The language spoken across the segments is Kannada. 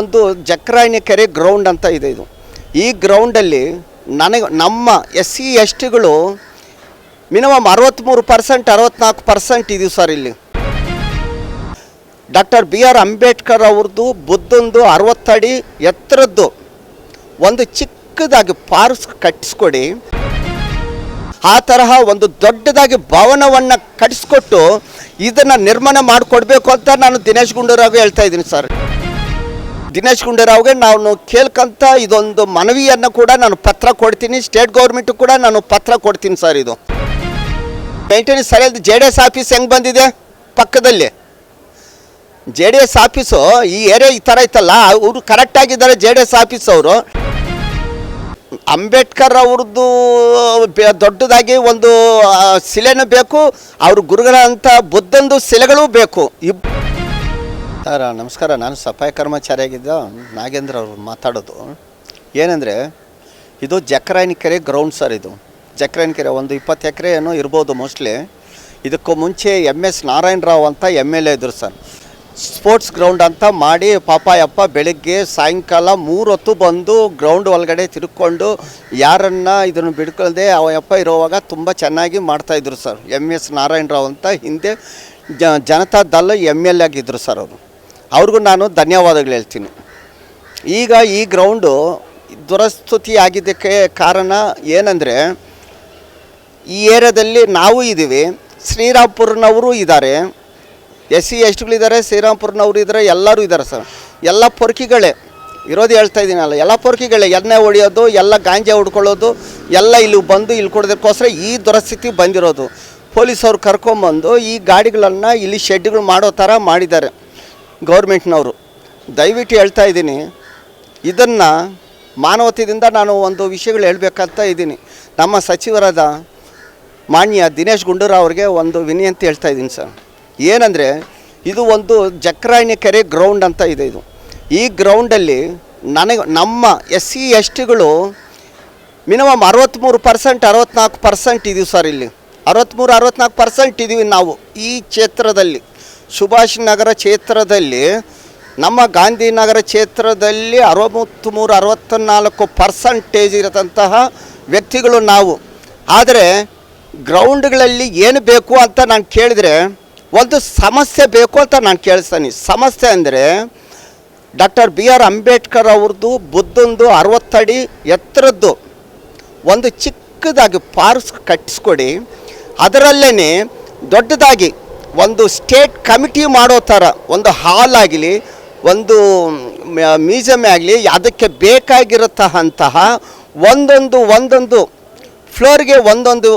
ಒಂದು ಜಕ್ರಾಯಣಿ ಕೆರೆ ಗ್ರೌಂಡ್ ಅಂತ ಇದೆ ಇದು. ಈ ಗ್ರೌಂಡಲ್ಲಿ ನನಗೆ ನಮ್ಮ ಎಸ್ ಸಿ ಎಸ್ ಟಿಗಳು ಮಿನಿಮಮ್ ಅರವತ್ತ್ಮೂರು ಪರ್ಸೆಂಟ್ ಅರವತ್ತ್ನಾಲ್ಕು ಪರ್ಸೆಂಟ್ ಇದೀವಿ ಸರ್ ಇಲ್ಲಿ. ಡಾಕ್ಟರ್ ಬಿ ಆರ್ ಅಂಬೇಡ್ಕರ್ ಅವ್ರದ್ದು ಬುದ್ಧಂದು ಅರವತ್ತಡಿ ಎತ್ತರದ್ದು ಒಂದು ಚಿಕ್ಕದಾಗಿ ಪಾರ್ಸ್ ಕಟ್ಟಿಸ್ಕೊಡಿ ಆ ತರಹ ಒಂದು ದೊಡ್ಡದಾಗಿ ಭವನವನ್ನು ಕಟ್ಟಿಸ್ಕೊಟ್ಟು ಇದನ್ನು ನಿರ್ಮಾಣ ಮಾಡಿಕೊಡ್ಬೇಕು ಅಂತ ನಾನು ದಿನೇಶ್ ಗುಂಡೂರಾವ್ ಹೇಳ್ತಾ ಇದ್ದೀನಿ ಸರ್. ದಿನೇಶ್ ಗುಂಡೂರಾವ್ಗೆ ನಾನು ಕೇಳ್ಕಂತ ಇದೊಂದು ಮನವಿಯನ್ನು ಕೂಡ ನಾನು ಪತ್ರ ಕೊಡ್ತೀನಿ. ಸ್ಟೇಟ್ ಗೌರ್ಮೆಂಟು ಕೂಡ ನಾನು ಪತ್ರ ಕೊಡ್ತೀನಿ ಸರ್ ಇದು. ಮೇಂಟೆನೆನ್ಸ್ ಸರಿಯಾದ ಜೆ ಡಿ ಎಸ್ ಆಫೀಸ್ ಹೆಂಗೆ ಬಂದಿದೆ? ಪಕ್ಕದಲ್ಲಿ. ಜೆ ಡಿ ಎಸ್ ಆಫೀಸು ಈ ಏರಿಯಾ ಈ ಥರ ಇತ್ತಲ್ಲ ಅವರು ಕರೆಕ್ಟಾಗಿದ್ದಾರೆ ಜೆ ಡಿ ಎಸ್ ಆಫೀಸ್ ಅವರು. ಅಂಬೇಡ್ಕರ್ ಅವ್ರದ್ದು ದೊಡ್ಡದಾಗಿ ಒಂದು ಶಿಲೆನೂ ಬೇಕು. ಅವ್ರ ಗುರುಗಳಂಥ ಬುದ್ಧಂದು ಶಿಲೆಗಳೂ ಬೇಕು. ಇಬ್ ಸರ್ ನಮಸ್ಕಾರ. ನಾನು ಸಫಾಯಿ ಕರ್ಮಚಾರಿಯಾಗಿದ್ದ ನಾಗೇಂದ್ರ ಅವರು ಮಾತಾಡೋದು. ಏನಂದರೆ, ಇದು ಜಕ್ರಾಯನ ಕೆರೆ ಗ್ರೌಂಡ್ ಸರ್ ಇದು. ಜಕ್ರಾಯನ ಕೆರೆ ಒಂದು ಇಪ್ಪತ್ತು ಎಕರೆ ಏನೋ ಇರ್ಬೋದು ಮೋಸ್ಟ್ಲಿ ಇದಕ್ಕೂ ಮುಂಚೆ ಎಂ ಎಸ್ ನಾರಾಯಣರಾವ್ ಅಂತ ಎಂ ಎಲ್ ಎ ಇದ್ರು ಸರ್ ಸ್ಪೋರ್ಟ್ಸ್ ಗ್ರೌಂಡ್ ಅಂತ ಮಾಡಿ ಪಾಪ ಅಪ್ಪ ಬೆಳಗ್ಗೆ ಸಾಯಂಕಾಲ ಮೂರು ಹೊತ್ತು ಬಂದು ಗ್ರೌಂಡ್ ಒಳಗಡೆ ತಿರ್ಕೊಂಡು ಯಾರನ್ನ ಇದನ್ನು ಬಿಡ್ಕೊಳ್ಳದೆ ಅವಯಪ್ಪ ಇರುವಾಗ ತುಂಬ ಚೆನ್ನಾಗಿ ಮಾಡ್ತಾಯಿದ್ರು ಸರ್ ಎಂ ಎಸ್ ನಾರಾಯಣರಾವ್ ಅಂತ ಹಿಂದೆ ಜ, Janata Dal M L A ಆಗಿದ್ದರು ಸರ್ ಅವರು. ಅವ್ರಿಗೂ ನಾನು ಧನ್ಯವಾದಗಳು ಹೇಳ್ತೀನಿ. ಈಗ ಈ ಗ್ರೌಂಡು ದುರಸ್ತುತಿ ಆಗಿದ್ದಕ್ಕೆ ಕಾರಣ ಏನಂದರೆ, ಈ ಏರಿಯಾದಲ್ಲಿ ನಾವು ಇದ್ದೀವಿ, ಶ್ರೀರಾಮ್ಪುರ್ನವರು ಇದ್ದಾರೆ. ಎಸ್ ಸಿ ಎಸ್ ಟಿಗಳಿದ್ದಾರೆ ಶ್ರೀರಾಮ್ಪುರ್ನವರು ಇದ್ದಾರೆ, ಎಲ್ಲರೂ ಇದ್ದಾರೆ ಸರ್. ಎಲ್ಲ ಪೊರ್ಕಿಗಳೇ ಇರೋದು ಹೇಳ್ತಾ ಇದ್ದೀನಲ್ಲ, ಎಲ್ಲ ಪೊರ್ಕಿಗಳೇ, ಎಣ್ಣೆ ಹೊಡೆಯೋದು, ಎಲ್ಲ ಗಾಂಜಾ ಹೊಡ್ಕೊಳ್ಳೋದು, ಎಲ್ಲ ಇಲ್ಲಿ ಬಂದು ಇಲ್ಲಿ ಕೊಡೋದಕ್ಕೋಸ್ಕರ ಈ ದುರಸ್ಥಿತಿ ಬಂದಿರೋದು. ಪೊಲೀಸವ್ರು ಕರ್ಕೊಂಬಂದು ಈ ಗಾಡಿಗಳನ್ನು ಇಲ್ಲಿ ಶೆಡ್ಗಳು ಮಾಡೋ ಥರ ಮಾಡಿದ್ದಾರೆ. ಗೌರ್ಮೆಂಟ್ನವರು, ದಯವಿಟ್ಟು ಹೇಳ್ತಾ ಇದ್ದೀನಿ, ಇದನ್ನು ಮಾನವತೆಯಿಂದ ನಾನು ಒಂದು ವಿಷಯಗಳು ಹೇಳಬೇಕಂತ ಇದ್ದೀನಿ. ನಮ್ಮ ಸಚಿವರಾದ ಮಾನ್ಯ ದಿನೇಶ್ ಗುಂಡೂರಾವ್ ಅವ್ರಿಗೆ ಒಂದು ವಿನಂತಿ ಹೇಳ್ತಾ ಇದ್ದೀನಿ ಸರ್. ಏನಂದರೆ, ಇದು ಒಂದು ಜಕ್ರಾಯಣಿ ಕೆರೆ ಗ್ರೌಂಡ್ ಅಂತ ಇದೆ ಇದು. ಈ ಗ್ರೌಂಡಲ್ಲಿ ನನಗೆ, ನಮ್ಮ ಎಸ್ ಸಿ ಎಸ್ ಟಿಗಳು ಮಿನಿಮಮ್ ಅರವತ್ತ್ಮೂರು ಪರ್ಸೆಂಟ್ ಅರವತ್ತ್ನಾಲ್ಕು ಪರ್ಸೆಂಟ್ ಇದೀವಿ ಸರ್ ಇಲ್ಲಿ. ಅರವತ್ತ್ಮೂರು ಅರವತ್ತ್ನಾಲ್ಕು ಪರ್ಸೆಂಟ್ ಇದ್ದೀವಿ ನಾವು ಈ ಕ್ಷೇತ್ರದಲ್ಲಿ. ಸುಭಾಷ್ ನಗರ ಕ್ಷೇತ್ರದಲ್ಲಿ, ನಮ್ಮ ಗಾಂಧಿನಗರ ಕ್ಷೇತ್ರದಲ್ಲಿ ಅರವತ್ತ್ಮೂರು ಅರವತ್ತ್ನಾಲ್ಕು ಪರ್ಸಂಟೇಜ್ ಇರತಂತಹ ವ್ಯಕ್ತಿಗಳು ನಾವು. ಆದರೆ ಗ್ರೌಂಡ್ಗಳಲ್ಲಿ ಏನು ಬೇಕು ಅಂತ ನಾನು ಕೇಳಿದರೆ, ಒಂದು ಸಮಸ್ಯೆ ಬೇಕು ಅಂತ ನಾನು ಕೇಳಿಸ್ತಾನೆ. ಸಮಸ್ಯೆ ಅಂದರೆ, ಡಾಕ್ಟರ್ ಬಿ ಆರ್ ಅಂಬೇಡ್ಕರ್ ಅವ್ರದ್ದು ಬುದ್ಧಂದು ಅರವತ್ತಡಿ ಎತ್ತರದ್ದು ಒಂದು ಚಿಕ್ಕದಾಗಿ ಪಾರ್ಸ್ ಕಟ್ಟಿಸ್ಕೊಡಿ. ಅದರಲ್ಲೇ ದೊಡ್ಡದಾಗಿ ಒಂದು ಸ್ಟೇಟ್ ಕಮಿಟಿ ಮಾಡೋ ಥರ, ಒಂದು ಹಾಲ್ ಆಗಲಿ, ಒಂದು ಮ್ಯೂಸಿಯಂ ಆಗಲಿ, ಅದಕ್ಕೆ ಬೇಕಾಗಿರತಕ್ಕಂತಹ ಒಂದೊಂದು ಒಂದೊಂದು ಫ್ಲೋರ್ಗೆ ಒಂದೊಂದು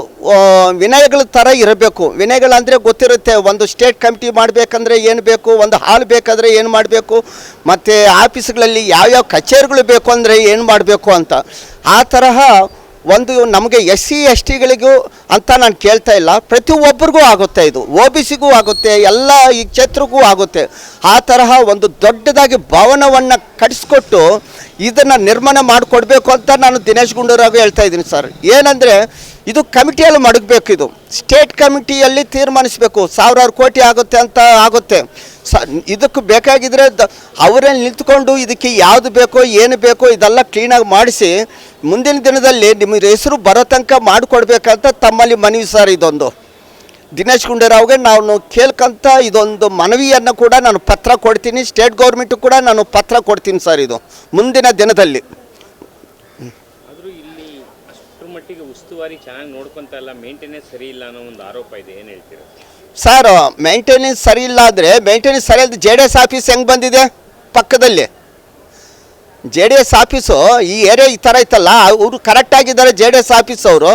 ವಿನಯಗಳ ಥರ ಇರಬೇಕು. ವಿನಯಗಳಂದರೆ ಗೊತ್ತಿರುತ್ತೆ, ಒಂದು ಸ್ಟೇಟ್ ಕಮಿಟಿ ಮಾಡಬೇಕಂದ್ರೆ ಏನು ಬೇಕು, ಒಂದು ಹಾಲ್ ಬೇಕಾದರೆ ಏನು ಮಾಡಬೇಕು, ಮತ್ತು ಆಫೀಸ್ಗಳಲ್ಲಿ ಯಾವ್ಯಾವ ಕಚೇರಿಗಳು ಬೇಕು ಅಂದರೆ ಏನು ಮಾಡಬೇಕು ಅಂತ. ಆ ತರಹ ಒಂದು ನಮಗೆ ಎಸ್ ಸಿ ಎಸ್ ಟಿಗಳಿಗೂ ಅಂತ ನಾನು ಕೇಳ್ತಾ ಇಲ್ಲ. ಪ್ರತಿಯೊಬ್ಬರಿಗೂ ಆಗುತ್ತೆ ಇದು. ಒ ಬಿ ಸಿಗೂ ಆಗುತ್ತೆ, ಎಲ್ಲ ಈ ಕ್ಷೇತ್ರಕ್ಕೂ ಆಗುತ್ತೆ. ಆ ತರಹ ಒಂದು ದೊಡ್ಡದಾಗಿ ಭವನವನ್ನು ಕಟ್ಟಿಸ್ಕೊಟ್ಟು ಇದನ್ನು ನಿರ್ಮಾಣ ಮಾಡಿಕೊಡ್ಬೇಕು ಅಂತ ನಾನು ದಿನೇಶ್ ಗುಂಡೂರಾವ್ ಹೇಳ್ತಾ ಇದ್ದೀನಿ ಸರ್. ಏನಂದರೆ ಇದು ಕಮಿಟಿಯಲ್ಲಿ ಮಡಗಬೇಕು ಇದು. ಸ್ಟೇಟ್ ಕಮಿಟಿಯಲ್ಲಿ ತೀರ್ಮಾನಿಸಬೇಕು. ಸಾವಿರಾರು ಕೋಟಿ ಆಗುತ್ತೆ ಅಂತ ಆಗುತ್ತೆ. ಸ, ಇದಕ್ಕೆ ಬೇಕಾಗಿದ್ದರೆ ದ ಅವರೇ ನಿಂತ್ಕೊಂಡು ಇದಕ್ಕೆ ಯಾವುದು ಬೇಕೋ, ಏನು ಬೇಕೋ ಇದೆಲ್ಲ ಕ್ಲೀನಾಗಿ ಮಾಡಿಸಿ ಮುಂದಿನ ದಿನದಲ್ಲಿ ನಿಮ್ಮ ಹೆಸರು ಬರೋ ತನಕ ಮಾಡಿಕೊಡ್ಬೇಕಂತ ತಮ್ಮಲ್ಲಿ ಮನವಿ ಸರ್ ಇದೊಂದು. ದಿನೇಶ್ ಗುಂಡೂರಾವ್ಗೆ ನಾನು ಕೇಳ್ಕಂತ ಇದೊಂದು ಮನವಿಯನ್ನು ಕೂಡ ನಾನು ಪತ್ರ ಕೊಡ್ತೀನಿ ಸ್ಟೇಟ್ ಗೌರ್ಮೆಂಟು ಕೂಡ ನಾನು ಪತ್ರ ಕೊಡ್ತೀನಿ ಸರ್ ಇದು ಮುಂದಿನ ದಿನದಲ್ಲಿ. ಆದರೂ ಮಟ್ಟಿಗೆ ಉಸ್ತುವಾರಿ ಚೆನ್ನಾಗಿ ನೋಡ್ಕೊಂತ ಇಲ್ಲ ಮೇಂಟೆನೆನ್ಸ್ ಸರಿ ಇಲ್ಲ ಅನ್ನೋ ಒಂದು ಆರೋಪ ಇದೆ ಏನು ಹೇಳ್ತೀರಾ? ಸರ್ ಮೇಂಟೆನೆನ್ಸ್ ಸರಿ ಇಲ್ಲ ಅಂದರೆ ಮೇಂಟೆನೆನ್ಸ್ ಸರಿಯಾದ ಜೆ ಡಿ ಎಸ್ ಆಫೀಸ್ ಹೆಂಗೆ ಬಂದಿದೆ ಪಕ್ಕದಲ್ಲಿ? ಜೆ ಡಿ ಎಸ್ ಆಫೀಸು ಈ ಏರಿಯಾ ಈ ಥರ ಇತ್ತಲ್ಲ ಅವರು ಕರೆಕ್ಟಾಗಿದ್ದಾರೆ ಜೆ ಡಿ ಎಸ್ ಆಫೀಸ್ ಅವರು.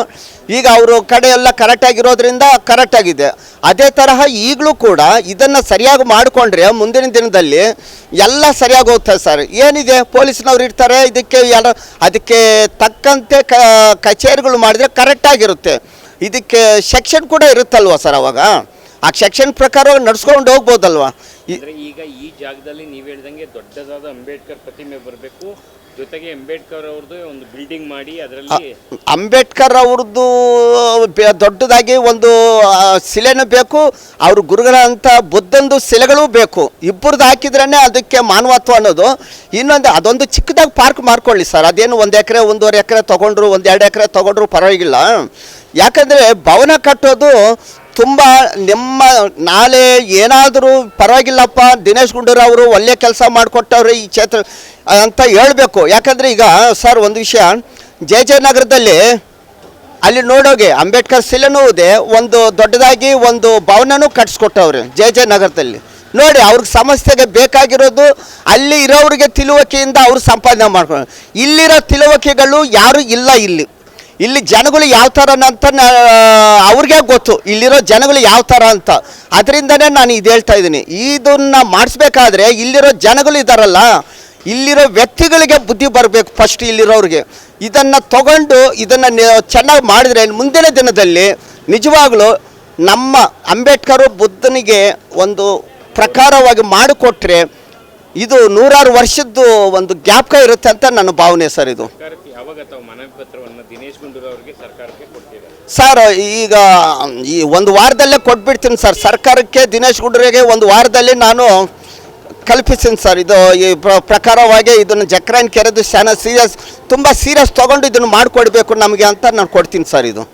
ಈಗ ಅವರು ಕಡೆ ಎಲ್ಲ ಕರೆಕ್ಟಾಗಿರೋದ್ರಿಂದ ಕರೆಕ್ಟಾಗಿದೆ ಅದೇ ತರಹ ಈಗಲೂ ಕೂಡ ಇದನ್ನು ಸರಿಯಾಗಿ ಮಾಡಿಕೊಂಡ್ರೆ ಮುಂದಿನ ದಿನದಲ್ಲಿ ಎಲ್ಲ ಸರಿಯಾಗಿ ಹೋಗ್ತದೆ ಸರ್. ಏನಿದೆ? ಪೊಲೀಸ್ನವ್ರು ಇರ್ತಾರೆ, ಇದಕ್ಕೆ ಎಲ್ಲ ಅದಕ್ಕೆ ತಕ್ಕಂತೆ ಕಚೇರಿಗಳು ಮಾಡಿದರೆ ಕರೆಕ್ಟಾಗಿರುತ್ತೆ ಇದಕ್ಕೆ ಸೆಕ್ಷನ್ ಕೂಡ ಇರುತ್ತಲ್ವ ಸರ್ ಅವಾಗ? ಆ ಸೆಕ್ಷನ್ ಪ್ರಕಾರ ನಡ್ಸ್ಕೊಂಡು ಹೋಗ್ಬೋದಲ್ವಾ? ಈಗ ಈ ಜಾಗದಲ್ಲಿ ನೀವು ಹೇಳಿದಂಗೆ ದೊಡ್ಡದಾದ ಅಂಬೇಡ್ಕರ್ ಪ್ರತಿಮೆ ಬರಬೇಕು. ಜೊತೆಗೆ ಅಂಬೇಡ್ಕರ್ ಅವ್ರದ್ದು ಒಂದು ಬಿಲ್ಡಿಂಗ್ ಮಾಡಿ ಅದರಲ್ಲಿ ಅಂಬೇಡ್ಕರ್ ಅವ್ರದ್ದು ದೊಡ್ಡದಾಗಿ ಒಂದು ಶಿಲೆನೂ ಬೇಕು. ಅವ್ರ ಗುರುಗಳಂಥ ಬುದ್ಧಂದು ಶಿಲೆಗಳು ಬೇಕು. ಇಬ್ಬರದ್ದು ಹಾಕಿದ್ರೇ ಅದಕ್ಕೆ ಮಾನವತ್ವ ಅನ್ನೋದು. ಇನ್ನೊಂದು ಅದೊಂದು ಚಿಕ್ಕದಾಗಿ ಪಾರ್ಕ್ ಮಾಡ್ಕೊಳ್ಳಿ ಸರ್. ಅದೇನು ಒಂದು ಎಕರೆ ಒಂದೂವರೆ ಎಕರೆ ತೊಗೊಂಡ್ರು ಒಂದು ಎರಡು ಎಕರೆ ತೊಗೊಂಡ್ರು ಪರವಾಗಿಲ್ಲ. ಯಾಕಂದರೆ ಭವನ ಕಟ್ಟೋದು ತುಂಬ ನಿಮ್ಮ ನಾಳೆ ಏನಾದರೂ ಪರವಾಗಿಲ್ಲಪ್ಪ, ದಿನೇಶ್ ಗುಂಡೂರಾವ್ ಅವರು ಒಳ್ಳೆ ಕೆಲಸ ಮಾಡಿಕೊಟ್ಟವ್ರೆ ಈ ಕ್ಷೇತ್ರ ಅಂತ ಹೇಳಬೇಕು. ಯಾಕಂದರೆ ಈಗ, ಸರ್, ಒಂದು ವಿಷಯ. ಜೆ ಜೆ ನಗರದಲ್ಲಿ ಅಲ್ಲಿ ನೋಡೋಗೆ ಅಂಬೇಡ್ಕರ್ ಶಿಲೆನೂ ಇದೆ, ಒಂದು ದೊಡ್ಡದಾಗಿ ಒಂದು ಭವನನೂ ಕಟ್ಸ್ಕೊಟ್ಟವ್ರೆ ಜೆ ಜೆ ನಗರದಲ್ಲಿ. ನೋಡಿ, ಅವ್ರಿಗೆ ಸಮಸ್ಯೆಗೆ ಬೇಕಾಗಿರೋದು ಅಲ್ಲಿ ಇರೋರಿಗೆ ತಿಳುವಳಿಕೆಯಿಂದ ಅವ್ರು ಸಂಪಾದನೆ ಮಾಡ್ಕೊಂಡು ಇಲ್ಲಿರೋ ತಿಳುವಳಿಕೆಗಳು ಯಾರು ಇಲ್ಲ ಇಲ್ಲಿ. ಇಲ್ಲಿ ಜನಗಳು ಯಾವ ಥರ ಅಂತ ಅವ್ರಿಗೆ ಗೊತ್ತು. ಇಲ್ಲಿರೋ ಜನಗಳು ಯಾವ ಥರ ಅಂತ. ಅದರಿಂದನೇ ನಾನು ಇದು ಹೇಳ್ತಾ ಇದ್ದೀನಿ. ಇದನ್ನ ಮಾಡಿಸ್ಬೇಕಾದ್ರೆ ಇಲ್ಲಿರೋ ಜನಗಳು ಇದ್ದಾರಲ್ಲ ಇಲ್ಲಿರೋ ವ್ಯಕ್ತಿಗಳಿಗೆ ಬುದ್ಧಿ ಬರಬೇಕು ಫಸ್ಟ್ ಇಲ್ಲಿರೋರಿಗೆ. ಇದನ್ನು ತಗೊಂಡು ಇದನ್ನು ಚೆನ್ನಾಗಿ ಮಾಡಿದ್ರೆ ಮುಂದಿನ ದಿನದಲ್ಲಿ ನಿಜವಾಗ್ಲೂ ನಮ್ಮ ಅಂಬೇಡ್ಕರ್ ಬುದ್ಧನಿಗೆ ಒಂದು ಪ್ರಕಾರವಾಗಿ ಮಾಡಿಕೊಟ್ರೆ ಇದು ನೂರಾರು ವರ್ಷದ್ದು ಒಂದು ಜ್ಞಾಪಕ ಇರುತ್ತೆ ಅಂತ ನನ್ನ ಭಾವನೆ ಸರ್ ಇದು ಸರ್ಕಾರಕ್ಕೆ ಯಾವಾಗ ತಾವು ಮನವಿ ಪತ್ರವನ್ನು ದಿನೇಶ್ ಗುಂಡೂರಾವ್ ಅವರಿಗೆ ಸರ್ಕಾರಕ್ಕೆ ಕೊಡ್ತೀರಾ ಸರ್, ಈಗ, ಈ ಒಂದು ವಾರದಲ್ಲೇ ಕೊಟ್ಬಿಡ್ತೀನಿ ಸರ್. ಸರ್ಕಾರಕ್ಕೆ ದಿನೇಶ್ ಗುಂಡೂರಿಗೆ ಒಂದು ವಾರದಲ್ಲಿ ನಾನು ಕಲ್ಪಿಸ್ತೀನಿ ಸರ್. ಇದು ಈ ಪ್ರಕಾರವಾಗಿ ಇದನ್ನು ಜಕ್ರಾಯನ್ ಕೆರೆದು ಶಾನ ಸೀರಿಯಸ್, ತುಂಬ ಸೀರಿಯಸ್ ತೊಗೊಂಡು ಇದನ್ನು ಮಾಡಿಕೊಡ್ಬೇಕು ನಮಗೆ ಅಂತ ನಾನು ಕೊಡ್ತೀನಿ ಸರ್ ಇದು.